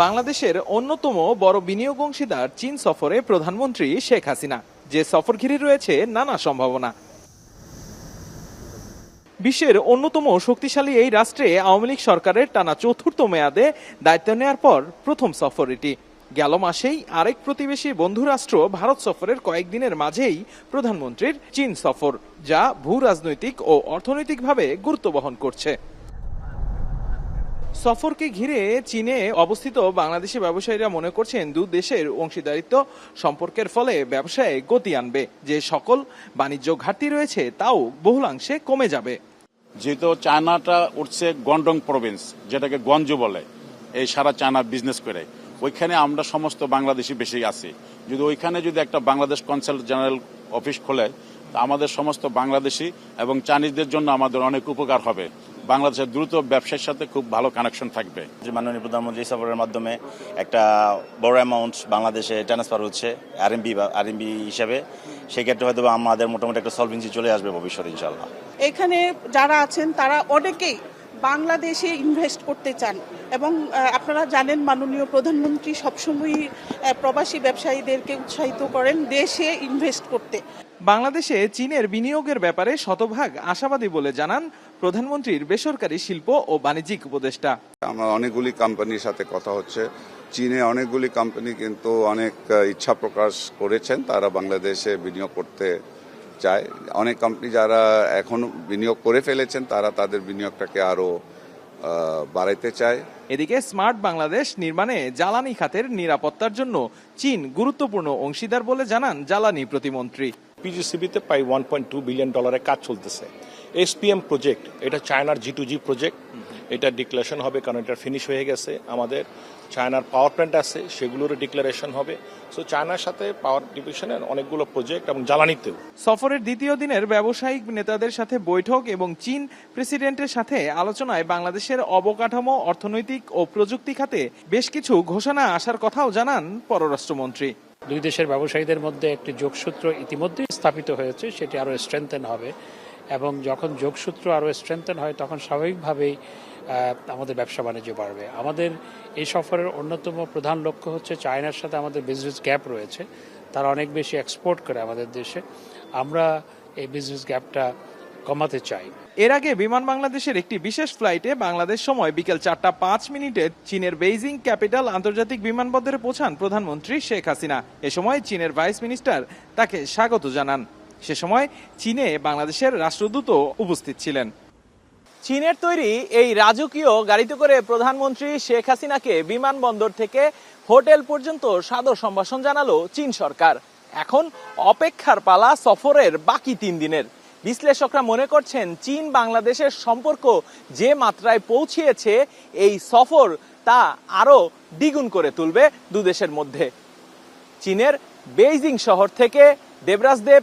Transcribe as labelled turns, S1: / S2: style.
S1: বাংলাদেশের অন্যতম বড় বিনিয়োগ অংশীদার চীন সফরে প্রধানমন্ত্রী শেখ হাসিনা। যে সফর ঘিরে রয়েছে নানা সম্ভাবনা। বিশ্বের অন্যতম শক্তিশালী এই রাষ্ট্রে আওয়ামী লীগ সরকারের টানা চতুর্থ মেয়াদে দায়িত্ব নেওয়ার পর প্রথম সফর এটি। গেল মাসেই আরেক প্রতিবেশী বন্ধু রাষ্ট্র ভারত সফরের কয়েকদিনের মাঝেই প্রধানমন্ত্রীর চীন সফর, যা ভূ রাজনৈতিক ও অর্থনৈতিকভাবে গুরুত্ব বহন করছে। সফরকে ঘিরে চীনে অবস্থিত বাংলাদেশি ব্যবসায়ীরা মনে করছেন দু দেশের অংশীদারিত্ব সম্পর্কের ফলে ব্যবসায় গতি আনবে। যে সকল বাণিজ্য ঘাটতি রয়েছে, তাও বহুলাংশে কমে যাবে।
S2: যেহেতু চায়নাটা উঠছে গন্ডং প্রভিন্স, যেটাকে গঞ্জ বলে, এই সারা চায়না বিজনেস করে, ওইখানে আমরা সমস্ত বাংলাদেশি বেশি আছি। যদি ওইখানে যদি একটা বাংলাদেশ কনসাল জেনারেল অফিস খোলে, তা আমাদের সমস্ত বাংলাদেশি এবং চাইনিজদের জন্য আমাদের অনেক উপকার হবে। বাংলাদেশের দ্রুত ব্যবসার সাথে খুব ভালো কানেকশন থাকবে।
S3: যে মাননীয় প্রধানমন্ত্রী সফরের মাধ্যমে একটা বড় অ্যামাউন্ট বাংলাদেশে ট্রান্সফার হচ্ছে আরএমবি বা আরএমবি হিসাবে। সেক্ষেত্রে হয়তো বা আমাদের মোটামুটি একটা সলভেন্সি চলে আসবে ভবিষ্যতে ইনশাল্লাহ
S4: এখানে যারা আছেন তারা অনেকেই বাংলাদেশে ইনভেস্ট করতে চান এবং আপনারা জানেন মাননীয় প্রধানমন্ত্রী সবসময়ই প্রবাসী ব্যবসায়ীদেরকে উৎসাহিত করেন দেশে ইনভেস্ট করতে।
S1: বাংলাদেশে চীনের বিনিয়োগের ব্যাপারে শতভাগ আশাবাদী বলে জানান প্রধানমন্ত্রীর বেসরকারি শিল্প ও বাণিজ্যিক উপদেষ্টা।
S5: আমার অনেকগুলি কোম্পানির সাথে কথা হচ্ছে। চীনে অনেকগুলি কোম্পানি কিন্তু অনেক ইচ্ছা প্রকাশ করেছেন। তারা বাংলাদেশে বিনিয়োগ করতে চায়। অনেক কোম্পানি যারা এখন বিনিয়োগ করে ফেলেছেন তারা তাদের বিনিয়োগটাকে আরও বাড়াইতে চায়।
S1: এদিকে স্মার্ট বাংলাদেশ নির্মাণে জ্বালানি খাতের নিরাপত্তার জন্য চীন গুরুত্বপূর্ণ অংশীদার বলে জানান জ্বালানি প্রতিমন্ত্রী।
S6: পিজিসিবিতে প্রায় ওয়ান পয়েন্ট টু বিলিয়ন ডলারের কাজ চলতেছে। এসপিএম প্রজেক্ট এটা চায়নার জি টু জি প্রজেক্ট এটা ডিক্লারেশন হবে কারণ এটা ফিনিশ হয়ে গেছে। আমাদের চায়নার পাওয়ার প্ল্যান্ট আছে সেগুলোরও ডিক্লারেশন হবে। সো চায়নার সাথে পাওয়ার ডিভিশনের অনেকগুলো প্রজেক্ট এবং জ্বালানিতেও।
S1: সফরের দ্বিতীয় দিনের ব্যবসায়িক নেতাদের সাথে বৈঠক এবং চীন প্রেসিডেন্টের সাথে আলোচনায় বাংলাদেশের অবকাঠামো অর্থনৈতিক ও প্রযুক্তি খাতে বেশ কিছু ঘোষণা আসার কথাও জানান পররাষ্ট্রমন্ত্রী।
S7: দুই দেশের ব্যবসায়ীদের মধ্যে একটি যোগসূত্র ইতিমধ্যেই স্থাপিত হয়েছে সেটি আরও স্ট্রেংথেন হবে। এবং যখন যোগসূত্র আরও স্ট্রেংথেন হয়, তখন স্বাভাবিকভাবেই আমাদের ব্যবসা বাণিজ্য বাড়বে। আমাদের এই সফরের অন্যতম প্রধান লক্ষ্য হচ্ছে চায়নার সাথে আমাদের বিজনেস গ্যাপ রয়েছে। তারা অনেক বেশি এক্সপোর্ট করে আমাদের দেশে। আমরা এই বিজনেস গ্যাপটা কমাতে চাই।
S1: এর আগে বিমান বাংলাদেশের একটি বিশেষ ফ্লাইটে বাংলাদেশ সময় বিকেল চারটা পাঁচ মিনিটে চীনের বেইজিং ক্যাপিটাল আন্তর্জাতিক বিমানবন্দরে পৌঁছান প্রধানমন্ত্রী শেখ হাসিনা। এ সময় চীনের ভাইস মিনিস্টার তাকে স্বাগত জানান। সে সময় চীনে বাংলাদেশের রাষ্ট্রদূতও উপস্থিত ছিলেন। চীনের তৈরি এই রাজকীয় গাড়িতে করে প্রধানমন্ত্রী শেখ হাসিনাকে বিমানবন্দর থেকে হোটেল পর্যন্ত সাদর সম্ভাষণ জানালো চীন সরকার। এখন অপেক্ষার পালা সফরের বাকি তিন দিনের। বিশ্লেষকরা মনে করছেন চীন বাংলাদেশের সম্পর্ক যে মাত্রায় পৌঁছিয়েছে এই সফর তা আরও দ্বিগুণ করে তুলবে দুদেশের মধ্যে। চীনের বেইজিং শহর থেকে দেবরাজ দেব